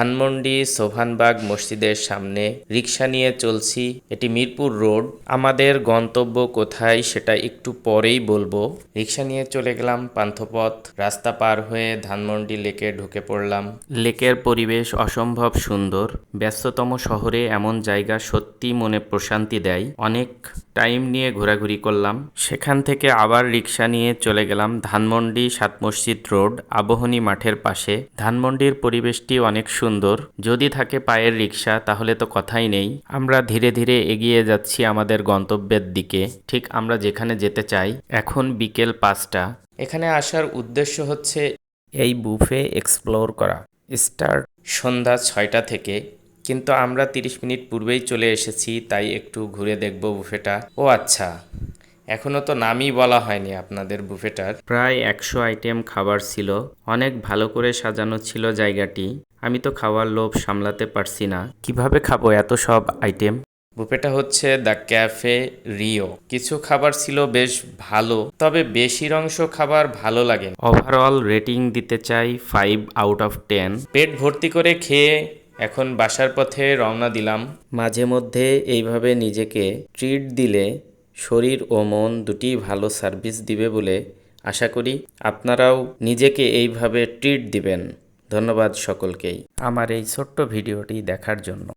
ধানমন্ডি সোভানবাগ মসজিদের সামনে রিক্সা নিয়ে চলছি, এটি মিরপুর রোড। আমাদের গন্তব্য কোথায় সেটা একটু পরেই বলব। রিক্সা নিয়ে চলে গেলাম পান্থপথ, রাস্তা পার হয়ে ধানমন্ডি লেকে ঢুকে পড়লাম। লেকের পরিবেশ অসম্ভব সুন্দর। ব্যস্ততম শহরে এমন জায়গা সত্যি মনে প্রশান্তি দেয়। অনেক টাইম নিয়ে ঘোরাঘুরি করলাম। সেখান থেকে আবার রিক্সা নিয়ে চলে গেলাম ধানমন্ডি সাত মসজিদ রোড, আবহনী মাঠের পাশে। ধানমন্ডির পরিবেশটি অনেক সুন্দর যদি থাকে পায়ের রিক্সা তাহলে তো কথাই নেই। আমরা ধীরে ধীরে এগিয়ে যাচ্ছি আমাদের গন্তব্যের দিকে। ঠিক আমরা যেখানে যেতে চাই, এখন বিকেল পাঁচটা। এখানে আসার উদ্দেশ্য হচ্ছে এই বুফে এক্সপ্লোর করা। স্টার্ট সন্ধ্যা ছয়টা থেকে। কিন্তু আমরা তিরিশ মিনিট পূর্বেই চলে এসেছি, তাই একটু ঘুরে দেখব বুফেটা। ও আচ্ছা এখনও তো নামই বলা হয়নি আপনাদের বুফেটার। প্রায় একশো আইটেম খাবার ছিল। অনেক ভালো করে সাজানো ছিল জায়গাটি। আমি তো খাওয়ার লোভ সামলাতে পারছি না। কীভাবে খাব এত সব আইটেম বুফেটা হচ্ছে দ্য ক্যাফে রিও কিছু খাবার ছিল বেশ ভালো তবে বেশির অংশ খাবার ভালো লাগে ওভারঅল রেটিং দিতে চাই ফাইভ আউট অফ টেন পেট ভর্তি করে খেয়ে এখন বাসার পথে রওনা দিলাম। মাঝে মধ্যে এইভাবে নিজেকে ট্রিট দিলে শরীর ও মন দুটি ভালো সার্ভিস দিবে বলে আশা করি। আপনারাও নিজেকে এইভাবে ট্রিট দিবেন। ধন্যবাদ সকলকেই আমার এই ছোট্ট ভিডিওটি দেখার জন্য।